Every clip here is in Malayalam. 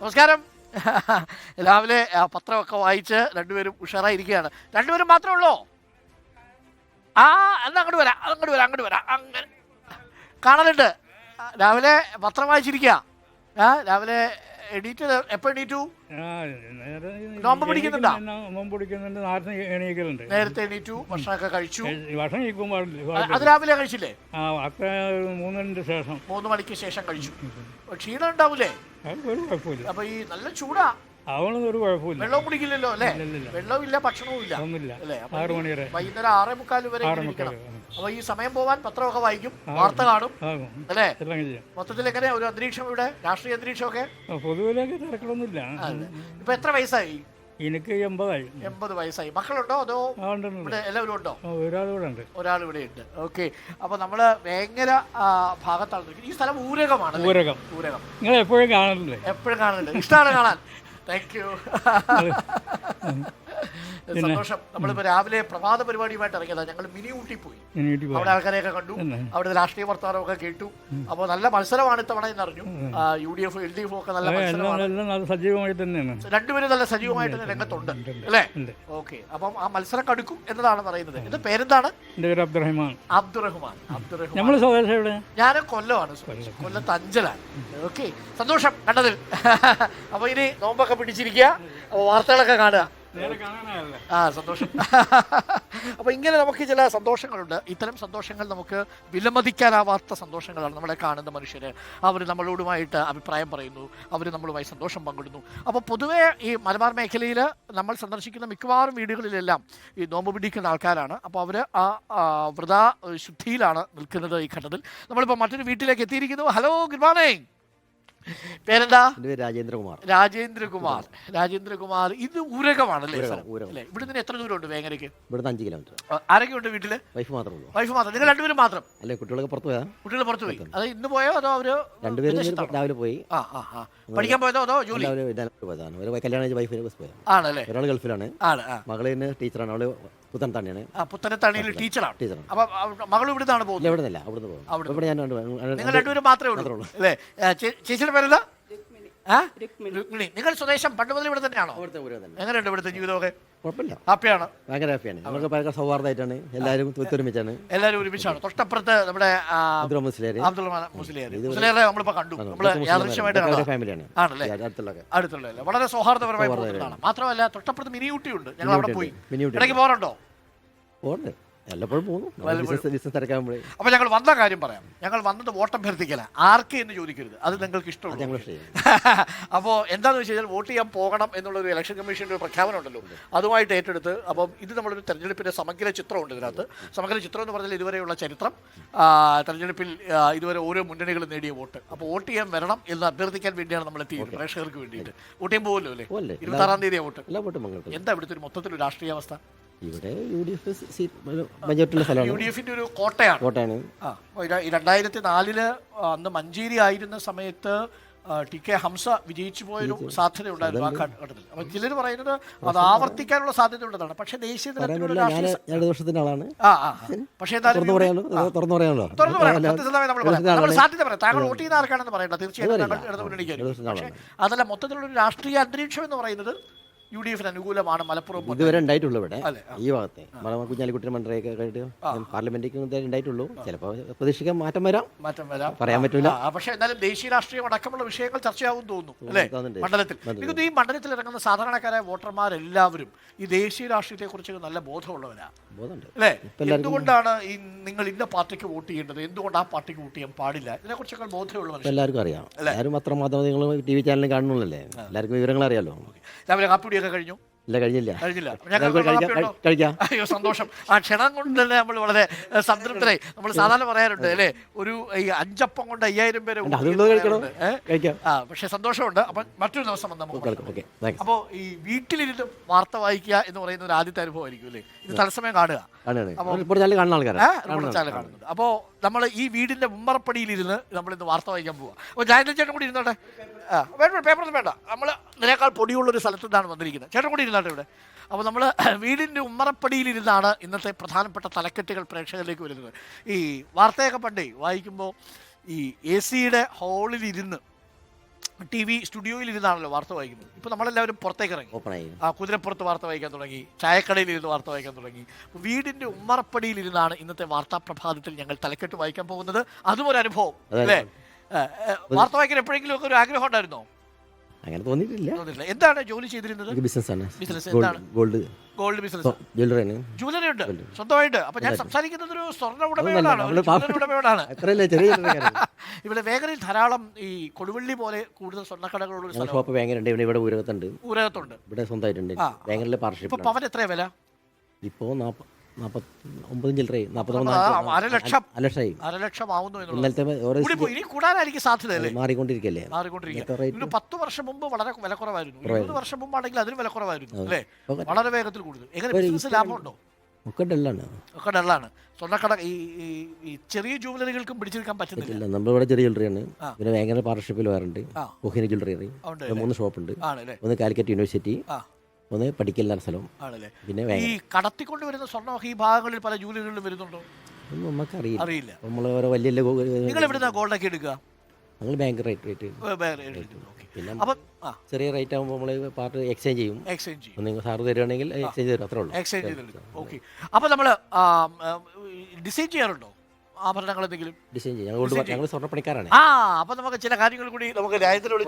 നമസ്കാരം. രാവിലെ പത്രമൊക്കെ വായിച്ച് രണ്ടുപേരും ഉഷാറായിരിക്കുകയാണ്. രണ്ടുപേരും മാത്രമേ ഉള്ളോ? ആ എന്നാ അങ്ങോട്ട് വരാം അങ്ങോട്ട് വരാം അങ്ങോട്ട് വരാം അങ്ങനെ. കാണലുണ്ട്. രാവിലെ പത്രം വായിച്ചിരിക്കുക. രാവിലെ എണീറ്റ് എണീറ്റു? നോമ്പ് പിടിക്കുന്നുണ്ടോ? എണീക്കുന്ന- നോമ്പ് പിടിക്കുന്നുണ്ട്. നേരത്തെ എണീക്കലുണ്ട്. നേരത്തെ എണീറ്റു ഭക്ഷണമൊക്കെ കഴിച്ചു. ഭക്ഷണം കഴിക്കും. അത് രാവിലെ കഴിച്ചില്ലേ? ആ അത്ര ശേഷം. മൂന്ന് മണിക്ക് ശേഷം കഴിച്ചു. ക്ഷീണം ഉണ്ടാവൂലേ? അപ്പൊ ഈ നല്ല ചൂടാ. അവളൊന്നും ഒരു കുഴപ്പമില്ല വെള്ളവും കുടിക്കില്ലല്ലോ അല്ലേ? ഇല്ലില്ല. വെള്ളവും ഇല്ല. ഭക്ഷണവും ഇല്ല ഒന്നുമില്ല. അല്ലേ? അപ്പൊ ആറ് മണി വരെ വൈകുന്നേരം ആറേ മുക്കാൽ വരെ ആറ് മുക്കാൽ അപ്പൊ ഈ സമയം പോവാൻ പത്രമൊക്കെ വായിക്കും വാർത്ത കാണും ആകും. അല്ലേ? എല്ലാം ചെയ്യാം മൊത്തത്തിൽ എങ്ങനെ ഒരു അന്തരീക്ഷം ഇവിടെ? രാഷ്ട്രീയ അന്തരീക്ഷമൊക്കെ? പൊതുവിലേക്ക് തിരക്കലൊന്നുമില്ല അതെ. ഇപ്പൊ എത്ര വയസ്സായി? എനിക്ക് എൺപതായി. എൺപത് വയസ്സായി. മക്കളുണ്ടോ അതോ ആ ഉണ്ട് ഉണ്ട്, ഉണ്ട്. ഇവിടെ എല്ലാവരും ഉണ്ടോ? ആ, ഒരാൾ ഇവിടെ ഉണ്ട്. ഒരാൾ ഇവിടെ ഉണ്ട്. ഓക്കെ. അപ്പൊ നമ്മൾ വേങ്ങര ആ, ഭാഗത്താണ്. നിൽക്കുന്നത്. ഈ സ്ഥലം ഊരകമാണ് ഊരകം. ഊരകം. നിങ്ങൾ എപ്പോഴും കാണലില്ലേ എപ്പോഴും കാണുന്നുണ്ട് ഇഷ്ടമാണ് കാണാൻ? താങ്ക് യു സന്തോഷം. നമ്മളിപ്പോ രാവിലെ പ്രഭാത പരിപാടിയുമായിട്ട് ഇറങ്ങിയതാണ് ഞങ്ങൾ മിനി ഊട്ടി പോയി. അവിടെ ആൾക്കാരെയൊക്കെ കണ്ടു. അവിടെ രാഷ്ട്രീയ വർത്തമാനമൊക്കെ കേട്ടു. അപ്പോൾ നല്ല മത്സരമാണ് ഇത്തവണ എന്നറിഞ്ഞു. U D F L D F ഒക്കെ നല്ല മത്സരമാണ്. സജീവമായി തന്നെയാണ്. രണ്ടുപേരും നല്ല സജീവമായിട്ട് തന്നെ രംഗത്തുണ്ട്. അല്ലേ? ഓക്കെ. അപ്പം ആ മത്സരം കടുക്കും എന്നതാണ് പറയുന്നത്. ഇത് പേരെന്താണ്? എന്റെ പേര് അബ്ദുറഹിമാൻ. അബ്ദുറഹ്മാൻ. അബ്ദുറഹ്മാൻ. നമ്മൾ സ്വദേശം എവിടെ ഞാൻ കൊല്ലമാണ്. കൊല്ലത്ത് അഞ്ചലാണ്. ഓക്കെ. സന്തോഷം കണ്ടതിൽ. അപ്പൊ ഇനി നോമ്പൊക്കെ പിടിച്ചിരിക്കുക. വാർത്തകളൊക്കെ കാണുക. ആ സന്തോഷം. അപ്പോൾ ഇങ്ങനെ നമുക്ക് ചില സന്തോഷങ്ങളുണ്ട്. ഇത്തരം സന്തോഷങ്ങൾ നമുക്ക് വിലമതിക്കാനാവാത്ത സന്തോഷങ്ങളാണ് നമ്മളെ കാണുന്ന മനുഷ്യർ അവർ നമ്മളോടുമായിട്ട് അഭിപ്രായം പറയുന്നു. അവർ നമ്മളുമായി സന്തോഷം പങ്കിടുന്നു. അപ്പോൾ പൊതുവേ ഈ മലബാർ മേഖലയിൽ നമ്മൾ സന്ദർശിക്കുന്ന മിക്കവാറും വീടുകളിലെല്ലാം ഈ നോമ്പ് പിടിക്കുന്ന ആൾക്കാരാണ്. അപ്പോൾ അവർ ആ വൃതാ ശുദ്ധിയിലാണ് നിൽക്കുന്നത് ഈ ഘട്ടത്തിൽ. നമ്മളിപ്പോൾ മറ്റൊരു വീട്ടിലേക്ക് എത്തിയിരിക്കുന്നു. ഹലോ ഗുഡ് മോർണിംഗ് പേരെന്താ? രാജേന്ദ്രകുമാർ. രാജേന്ദ്രകുമാർ. രാജേന്ദ്രകുമാർ ഇത് ഊരകമാണല്ലേ ഊരകം, സ്ഥലം? ഊരകം. അല്ലേ? ഇവിടുന്ന് എത്ര ദൂരമുണ്ട് വേങ്ങരയ്ക്ക്? ഇവിടുന്ന് അഞ്ച് കിലോമീറ്റർ. ആരൊക്കെ ഉണ്ട് വീട്ടിൽ? വൈഫ് മാത്രമേ ഉള്ളൂ. വൈഫ് മാത്രം. നിങ്ങൾ രണ്ടുപേരും മാത്രം? അല്ലെ കുട്ടികളൊക്കെ പുറത്തു പോയാ കുട്ടികൾ പുറത്തു പോയി. അത് ഇന്ന് പോയോ അതോ അവർ രണ്ടുപേരും രാവിലെ പോയി. ആ ആ ആ. പഠിക്കാൻ പോയതോ അതോ ജോലി? പോയതാണ്. ഒരു കല്യാണം വൈഫിനെ വൈഫ് ബസ് പോയത് ആണല്ലേ? ഒരാൾ ഗൾഫിലാണ്. മകൾ ടീച്ചറാണ്. അവൾ പുത്തൻ തന്നെയാണ്. ആ പുത്തനത്താണിയിൽ ടീച്ചറാണ്. ടീച്ചറാണ്. അപ്പൊ മകൾ ഇവിടുന്നാണ് ഇല്ല പോകുന്നത്? ഇവിടെ നിന്നല്ല അവിടുന്ന് പോകും അവിടുന്ന് ഇവിടെ ഞാൻ രണ്ട് നിങ്ങൾ രണ്ടുപേരും മാത്രമേ ഉള്ളൂ. ഉള്ളൂ. അല്ലേ? ആ, ചേ- ചേച്ചിയുടെ പേരെന്താ? രുക്മിണി. നിങ്ങൾ സ്വദേശം പണ്ട് മുതൽ ഇവിടെ തന്നെയാണോ? അവിടുത്തെ ഊരകം തന്നെ. എങ്ങനെയുണ്ട് ഇവിടുത്തെ ജീവിതമൊക്കെ? കുഴപ്പമില്ല. ഹാപ്പിയാണ്? ഭയങ്കര ഹാപ്പിയാണ്. നമുക്ക് ഭയങ്കര സൗഹാർദ്ദമായിട്ടാണ്. എല്ലാവരും ഒത്തൊരുമിച്ചാണ് എല്ലാവരും ഒരുമിച്ചാണ്. തൊട്ടപ്പുറത്ത് നമ്മുടെ അബ്ദുൾ മുസ്ലിയാർ അബ്ദുൾ മുസ്ലിയാർ മുസ്ലിയാരെ. നമ്മളിപ്പോ കണ്ടു. നമ്മൾ യാദൃശ്യമായിട്ട്. ഫാമിലിയാണ്. ആണല്ലേ? അടുത്തുള്ളതല്ലേ വളരെ സൗഹാർദ്ദപരമായ മാത്രമല്ല തൊട്ടപ്പുറത്ത് മിനിയൂട്ടിയുണ്ട്. ഞങ്ങൾ അവിടെ പോയി. ഇടയ്ക്ക് പോകാറുണ്ടോ? പോകുന്നുണ്ട് പോകുന്നു. അപ്പൊ ഞങ്ങൾ വന്ന കാര്യം പറയാം. ഞങ്ങൾ വന്നത് വോട്ട് അഭ്യർത്ഥിക്കല. ആർക്ക് എന്ന് ചോദിക്കരുത്. അത് നിങ്ങൾക്ക് ഇഷ്ടമുള്ളൂ. എന്താന്ന് അപ്പോൾ എന്താണെന്ന് വെച്ച് കഴിഞ്ഞാൽ വോട്ട് ചെയ്യാൻ പോകണം എന്നുള്ളൊരു ഇലക്ഷൻ കമ്മീഷന്റെ ഒരു പ്രഖ്യാപനം ഉണ്ടല്ലോ. അതുമായിട്ട് ഏറ്റെടുത്ത് അപ്പം ഇത് നമ്മളൊരു തെരഞ്ഞെടുപ്പിന്റെ സമഗ്ര ചിത്രമുണ്ട് ഇതിനകത്ത്. സമഗ്ര ചിത്രം എന്ന് പറഞ്ഞാൽ ഇതുവരെയുള്ള ചരിത്രം. തെരഞ്ഞെടുപ്പിൽ ഇതുവരെ ഓരോ മുന്നണികളും നേടിയ വോട്ട്. അപ്പോൾ വോട്ട് ചെയ്യാൻ വരണം എന്ന് അഭ്യർത്ഥിക്കാൻ വേണ്ടിയാണ് നമ്മൾ എത്തിയത് പ്രേക്ഷകർക്ക് വേണ്ടിയിട്ട്. വോട്ട് ചെയ്യാൻ പോകുമല്ലോ അല്ലേ? ഇരുപത്താറാം തീയതി വോട്ട്. എന്താ ഇവിടുത്തെ ഒരു മൊത്തത്തിൽ ഒരു രാഷ്ട്രീയ അവസ്ഥ ഇവിടെ യു ഡി എഫ് സ്ഥലമാണ് യു ഡി എഫിന്റെ ഒരു കോട്ടയാണ്. കോട്ടയാണ്. ആ രണ്ടായിരത്തി നാലിൽ അന്ന് മഞ്ചേരി ആയിരുന്ന സമയത്ത് ടി കെ ഹംസ വിജയിച്ചു പോയൊരു സാധ്യത ഉണ്ടായിരുന്നു ആ ഘട്ടത്തിൽ അപ്പോൾ ചിലർ പറയുന്നത് അത് ആവർത്തിക്കാനുള്ള സാധ്യത ഉള്ളതാണ്. പക്ഷേ ദേശീയ തലത്തിലുള്ള ആളാണ്. ആ ആ പക്ഷേ തുറന്നു. സാധ്യത പറയാം. താങ്കൾ വോട്ട് ചെയ്യുന്ന ആർക്കാണെന്ന് പറയണ്ട. തീർച്ചയായിട്ടും അതല്ല മൊത്തത്തിലുള്ള രാഷ്ട്രീയ അന്തരീക്ഷം എന്ന് പറയുന്നത് യു ഡി എഫിന് അനുകൂലമാണ് മലപ്പുറം ഇതുവരെ ഉണ്ടായിട്ടുള്ളൂ ഇവിടെ. ഈ ഭാഗത്തെ. കുഞ്ഞാലിക്കുട്ടി മണ്ഡലയൊക്കെ കേട്ട് പാർലമെന്റിലേക്ക് ഉണ്ടായിട്ടുള്ളൂ. ചിലപ്പോൾ പ്രതീക്ഷിക്കാൻ മാറ്റം വരാം. മാറ്റം വരാം. പറയാൻ പറ്റില്ല പക്ഷെ എന്നാലും ദേശീയ രാഷ്ട്രീയം അടക്കമുള്ള വിഷയങ്ങൾ ചർച്ചയാവും തോന്നുന്നു. അല്ലേ? മണ്ഡലത്തിൽ. ഇത് ഈ മണ്ഡലത്തിൽ ഇറങ്ങുന്ന സാധാരണക്കാരായ വോട്ടർമാരെല്ലാവരും ഈ ദേശീയ രാഷ്ട്രീയത്തെ കുറിച്ച് നല്ല ബോധമുള്ളവരാ. ബോധമുണ്ട്. അല്ലേ? എന്തുകൊണ്ടാണ് ഈ നിങ്ങൾ ഇന്ന പാർട്ടിക്ക് വോട്ട് ചെയ്യേണ്ടത്? എന്തുകൊണ്ട് ആ പാർട്ടിക്ക് വോട്ട് ചെയ്യാൻ പാടില്ല? ഇതിനെ കുറിച്ചൊക്കെ ബോധമുള്ളവരാണ് എല്ലാവർക്കും അറിയാം. എല്ലാവരും അത്ര മാധ്യമങ്ങളും ടി വി ചാനലും കാണുന്നുള്ളല്ലേ? എല്ലാവർക്കും വിവരങ്ങൾ അറിയാലോ രാവിലെ കാപ്പിടിയൊക്കെ കഴിഞ്ഞു? ഇല്ല കഴിഞ്ഞില്ല. കഴിഞ്ഞില്ല. അയ്യോ സന്തോഷം. ആ ക്ഷണം കൊണ്ട് തന്നെ നമ്മൾ വളരെ സംതൃപ്തരായി. നമ്മൾ സാധാരണ പറയാറുണ്ട് അല്ലേ? ഒരു ഈ അഞ്ചപ്പം കൊണ്ട് അയ്യായിരം പേരെ ആ പക്ഷെ സന്തോഷമുണ്ട്. അപ്പം മറ്റൊരു ദിവസം നമുക്ക് അപ്പോൾ ഈ വീട്ടിലിരുന്ന് വാർത്ത വായിക്കുക എന്ന് പറയുന്ന ഒരു ആദ്യത്തെ അനുഭവമായിരിക്കും അല്ലേ? ഇത് തത്സമയം കാണുക. അപ്പോ അപ്പോൾ നമ്മൾ ഈ വീടിന്റെ ഉമ്മറപ്പടിയിലിരുന്ന് നമ്മൾ ഇന്ന് വാർത്ത വായിക്കാൻ പോവാ. അപ്പോൾ ജാനൽ ചേട്ടൻ കൂടി ഇരുന്നോട്ടെ? ആ വേണ്ട പേപ്പറൊന്നും വേണ്ട. നമ്മൾ ഇതിനേക്കാൾ പൊടിയുള്ളൊരു സ്ഥലത്തു നിന്നാണ് വന്നിരിക്കുന്നത്. ചേട്ടൻ കൂടി ഇരുന്നാട്ടെ ഇവിടെ. അപ്പോൾ നമ്മൾ വീടിന്റെ ഉമ്മറപ്പടിയിലിരുന്നാണ് ഇന്നത്തെ പ്രധാനപ്പെട്ട തലക്കെട്ടുകൾ പ്രേക്ഷകരിലേക്ക് വരുന്നത്. ഈ വാർത്തയൊക്കെ പണ്ടേ വായിക്കുമ്പോൾ ഈ എ സിയുടെ ഹോളിലിരുന്ന് ടി വി സ്റ്റുഡിയോയിൽ ഇരുന്നാണല്ലോ വാർത്ത വായിക്കുന്നത്. ഇപ്പോൾ നമ്മളെല്ലാവരും പുറത്തേക്ക് ഇറങ്ങി. ആ കുതിരപ്പുറത്ത് വാർത്ത വായിക്കാൻ തുടങ്ങി. ചായക്കടയിൽ ഇരുന്ന് വാർത്ത വായിക്കാൻ തുടങ്ങി. വീടിന്റെ ഉമ്മറപ്പടിയിൽ ഇരുന്നാണ് ഇന്നത്തെ വാർത്താ പ്രഭാതത്തിൽ ഞങ്ങൾ തലക്കെട്ട് വായിക്കാൻ പോകുന്നത്. അതും ഒരു അനുഭവം അല്ലേ? വാർത്ത വായിക്കാൻ എപ്പോഴെങ്കിലും ഒക്കെ ഒരു ആഗ്രഹം ഉണ്ടായിരുന്നോ? അങ്ങനെ തോന്നിയിട്ടില്ല. എന്താണ് ജോലി ചെയ്തിരുന്നത്? ബിസിനസ് ആണ്. ബിസിനസ് എന്താണ്? ഗോൾഡ് ഗോൾഡ് ബിസിനസ് ജ്വല്ലറിയാണ് ജ്വല്ലറി ഉണ്ട്. സ്വന്തമായിട്ട്. അപ്പൊ ഞാൻ സംസാരിക്കുന്നത് ഒരു സ്വർണ ഉടമയോടാണ്. ഉടമയോടാണ്. ഇവിടെ വേഗനയിൽ ധാരാളം ഈ കൊടുവള്ളി പോലെ കൂടുതൽ സ്വർണക്കടകളുള്ള ഷോപ്പ് വേങ്ങരുണ്ട്. ഇവിടെ ഇവിടെ ഊരകത്തുണ്ട്. ഊരകത്തുണ്ട്. ഇവിടെ സ്വന്തമായിട്ടുണ്ട്. ആ. ബാങ്കിലെ ഇപ്പൊ പവൻ എത്രയാ വില? ഇപ്പോ ഒമ്പതും സാധ്യത അല്ലേ? മാറിക്കൊണ്ടിരിക്കല്ലേ പത്ത് വർഷം മുമ്പ് വളരെ വില കുറവായിരുന്നു ഇരുപത് വർഷം മുമ്പാണെങ്കിൽ അതിന് വില കുറവായിരുന്നു അല്ലേ? വളരെ വേഗത്തിൽ കൂടുതൽ. എങ്ങനെ ലാഭമുണ്ടോ? ഒക്കെ ഡള്ളാണ്. ഒക്കെ ഡള്ളാണ്. സ്വർണക്കട ഈ ഈ- ചെറിയ ജൂവലറികൾക്കും പിടിച്ചെടുക്കാൻ പറ്റുന്നില്ല. നമ്മളിവിടെ ചെറിയ ജ്വല്ലറിയാണ്. പിന്നെ ബാങ്കിന്റെ പാർട്ണർഷിപ്പിൽ വേറുണ്ട്. കൊഹിന ജ്വല്ലറി മൂന്ന് ഷോപ്പുണ്ട് ആണല്ലേ ഒന്ന് കാലിക്കറ്റ് യൂണിവേഴ്സിറ്റി ഒന്ന് പഠിക്കലാണ് സ്ഥലവും. ആണല്ലേ? പിന്നെ ഈ കടത്തിക്കൊണ്ട് വരുന്ന സ്വർണമൊക്കെ ഈ ഭാഗങ്ങളിൽ പല ജൂലികളിലും വരുന്നുണ്ടോ? ഒന്നും നമുക്കറിയില്ല. അറിയില്ല. നമ്മൾ ഓരോ വലിയ വലിയ നിങ്ങൾ എവിടുന്ന ഗോൾഡൊക്കെ എടുക്കുക? ഞങ്ങൾ ബാങ്ക് റേറ്റ് റേറ്റ് വേ- വേറെ എടുക്കുന്നു. ഓക്കേ. പിന്നെ അപ്പം ആ. ചെറിയ റേറ്റ് ആകുമ്പോൾ നമ്മൾ പാർട്ട് എക്സ്ചേഞ്ച് ചെയ്യും. എക്സ്ചേഞ്ച് ചെയ്യും. നിങ്ങൾ സാറ് തരുവാണെങ്കിൽ എക്സ്ചേഞ്ച് തരും. അത്രേ ഉള്ളൂ. എക്സ്ചേഞ്ച് ചെയ്തെടുക്കും ഓക്കെ അപ്പോൾ നമ്മൾ ഡിസൈൻ ചെയ്യാറുണ്ടോ? ആഭരണങ്ങൾ എന്തെങ്കിലും ഡിസൈൻ ചെയ്യും ഞങ്ങൾ ഞങ്ങൾ സ്വർണപ്പണിക്കാരാണ്. ആ അപ്പൊ നമുക്ക് ചില കാര്യങ്ങൾ കൂടി നമുക്ക് രാജ്യത്തിനോട്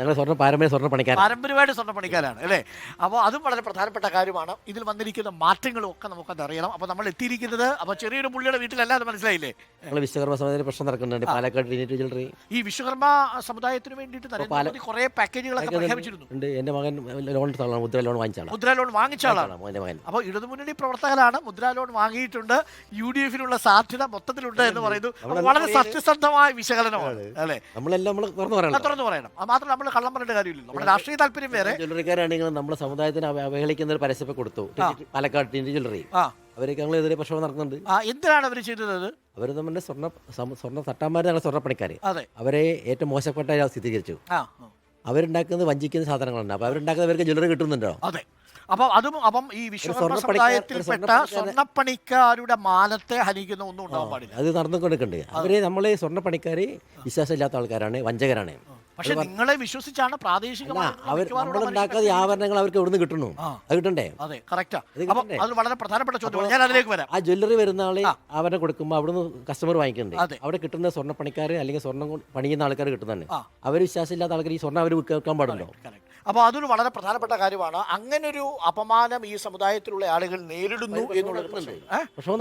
ഞങ്ങൾ സ്വർണ പാരമ്പര്യ സ്വർണപ്പണിക്കാരാണ്. പാരമ്പര്യമായിട്ട് സ്വർണപ്പണിക്കാരാണ് അല്ലേ? അപ്പോൾ അതും വളരെ പ്രധാനപ്പെട്ട കാര്യമാണ്. ഇതിൽ വന്നിരിക്കുന്ന മാറ്റങ്ങളും ഒക്കെ നമുക്ക് അറിയണം. അപ്പോൾ നമ്മൾ എത്തിയിരിക്കുന്നത് അപ്പോൾ ചെറിയൊരു പുള്ളിയുടെ വീട്ടിലല്ല അത് മനസ്സിലായില്ലേ? ഞങ്ങൾ വിശ്വകർമ്മ സമിതിയിൽ പ്രശ്നം നടക്കുന്നുണ്ട്. പാലക്കാട് ട്രിനിറ്റി ജ്വല്ലറി ഈ വിശ്വകർമ്മ സമുദായത്തിന് വേണ്ടിയിട്ട് നരേന്ദ്രമോദി കുറേ പാക്കേജുകളൊക്കെ പ്രഖ്യാപിച്ചിരുന്നു. ഉണ്ട്. എന്റെ മകൻ ലോൺ എടുത്താണ് മുദ്ര ലോൺ വാങ്ങിച്ചാണ് മുദ്ര ലോൺ വാങ്ങിച്ച ആളാണ്. എന്റെ മകൻ. അപ്പോൾ ഇടതുമുന്നണി പ്രവർത്തകരാണ്. മുദ്ര ലോൺ വാങ്ങിയിട്ടുണ്ട്. യു ഡി എഫിനുള്ള സാധ്യത മൊത്തത്തിലുണ്ട് എന്ന് പറയുന്നു. വളരെ സത്യസന്ധമായ വിശകലനമാണ്. അല്ലെ? നമ്മളെല്ലാം നമ്മൾ തുറന്നു പറയണം. അത് തുറന്നു പറയണം. അത് മാത്രം നമ്മൾ കള്ളം പറയേണ്ട കാര്യമില്ല നമ്മുടെ രാഷ്ട്രീയ താല്പര്യം വേറെ. ജ്വല്ലറിക്കാരാണെങ്കിൽ നമ്മുടെ സമുദായത്തിന് അവ- അവഹേളിക്കുന്ന ഒരു പരസ്യം കൊടുത്തു. പാലക്കാട് ജ്വല്ലറി ആ. അവർക്ക് ഞങ്ങളെതിരെ പ്രക്ഷോഭം നടക്കുന്നുണ്ട് എന്തിനാണ് അവർ ചെയ്തത്? അവർ നമ്മുടെ സ്വർണ സ്വർണ തട്ടാന്മാർ ഞങ്ങൾ സ്വർണപ്പണിക്കാർ അവരെ ഏറ്റവും മോശപ്പെട്ട സ്ഥിരീകരിച്ചു. അവരുണ്ടാക്കുന്നത് വഞ്ചിക്കുന്ന സാധനങ്ങളുണ്ട് അപ്പോൾ അവരുണ്ടാക്കുന്നവർക്ക് ജ്വല്ലറി കിട്ടുന്നുണ്ടോ? അതെ. അപ്പം അതും അപ്പം ഈ വിശ്വകർമ്മ സമുദായത്തിൽപ്പെട്ട സ്വർണപ്പണിക്കാരുടെ മാനത്തെ ഹനിക്കുന്ന ഒന്നും ഉണ്ടാവാൻ പാടില്ല. അത് നടന്നുകൊണ്ടിരിക്കണ്ടേ അവരെ നമ്മളെ സ്വർണപ്പണിക്കാർ വിശ്വാസമില്ലാത്ത ആൾക്കാരാണ് വഞ്ചകരാണ്. പക്ഷെ നിങ്ങളെ വിശ്വസിച്ചാണ് അവർ നമ്മളുണ്ടാക്കാതെ ആഭരണങ്ങൾ അവർക്ക് എവിടുന്ന് കിട്ടണു? അത് കിട്ടണ്ടേ? അതെ കറക്റ്റാ അത് വളരെ പ്രധാനപ്പെട്ട ചോദ്യം ഞാൻ അതിലേക്ക് വരാം. ആ ജ്വല്ലറി വരുന്ന ആളെ ആഭരണം കൊടുക്കുമ്പോൾ അവിടുന്ന് കസ്റ്റമർ വാങ്ങിക്കുന്നുണ്ട് അവിടെ കിട്ടുന്ന സ്വർണപ്പണിക്കാർ അല്ലെങ്കിൽ സ്വർണം പണിയുന്ന ആൾക്കാർ കിട്ടുന്നുണ്ട്. അവർ വിശ്വാസമില്ലാത്ത ആൾക്കാർ ഈ സ്വർണം അവർ വിൽക്കാൻ പാടുണ്ടോ. അപ്പോൾ അതൊരു വളരെ പ്രധാനപ്പെട്ട കാര്യമാണ്. അങ്ങനെ ഒരു അപമാനം ഈ സമുദായത്തിലുള്ള ആളുകൾ നേരിടുന്നു എന്നുള്ളത് പ്രശ്നം.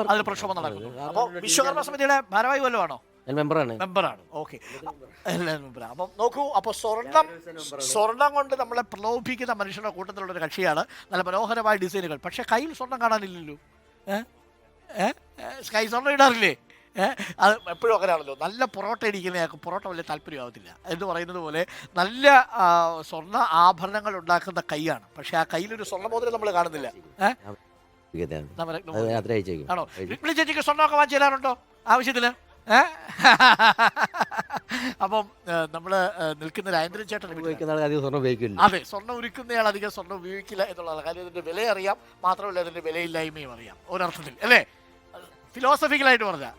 അതിൽ. പ്രക്ഷോഭം നടക്കുന്നു. അപ്പോൾ വിശ്വകർമ്മ സമിതിയുടെ ഭാരവാഹി വല്ലതും ആണോ ഞാൻ മെമ്പറാണ്. മെമ്പറാണ്. ഓക്കെ. മെമ്പറാണ് അപ്പം നോക്കൂ അപ്പോൾ സ്വർണം സ്വർണം കൊണ്ട് നമ്മളെ പ്രലോഭിക്കുന്ന മനുഷ്യരുടെ കൂട്ടത്തിലുള്ള ഒരു കക്ഷിയാണ് നല്ല മനോഹരമായ ഡിസൈനുകൾ. പക്ഷേ കയ്യിൽ സ്വർണം കാണാനില്ലല്ലോ. ഏഹ്? ഏഹ്? കൈ സ്വർണം ഇടാറില്ലേ? അത് എപ്പോഴും അങ്ങനെയാണല്ലോ. നല്ല പൊറോട്ട ഇടിക്കുന്നയാൾക്ക് പൊറോട്ട വലിയ താല്പര്യമാവത്തില്ല എന്ന് പറയുന്നത് പോലെ നല്ല സ്വർണ ആഭരണങ്ങൾ ഉണ്ടാക്കുന്ന കൈയാണ്. പക്ഷെ ആ കയ്യിലൊരു സ്വർണമോതിരം നമ്മൾ കാണുന്നില്ല. ആണോ? വിളി ചേച്ചിക്ക് സ്വർണമൊക്കെ വാങ്ങിച്ചു തരാറുണ്ടോ ആവശ്യത്തിന്? അപ്പം നമ്മൾ നിൽക്കുന്ന രാജേന്ദ്രൻ ചേട്ടൻ സ്വർണം അതെ സ്വർണം ഉരുക്കുന്നയാൾ അധികം സ്വർണം ഉപയോഗിക്കില്ല എന്നുള്ളതാണ്. കാര്യം ഇതിന്റെ വില അറിയാം മാത്രമല്ല അതിന്റെ വിലയില്ലായ്മയും അറിയാം. ഒരർത്ഥത്തിൽ. അല്ലേ? ഫിലോസഫിക്കലായിട്ട് പറഞ്ഞാൽ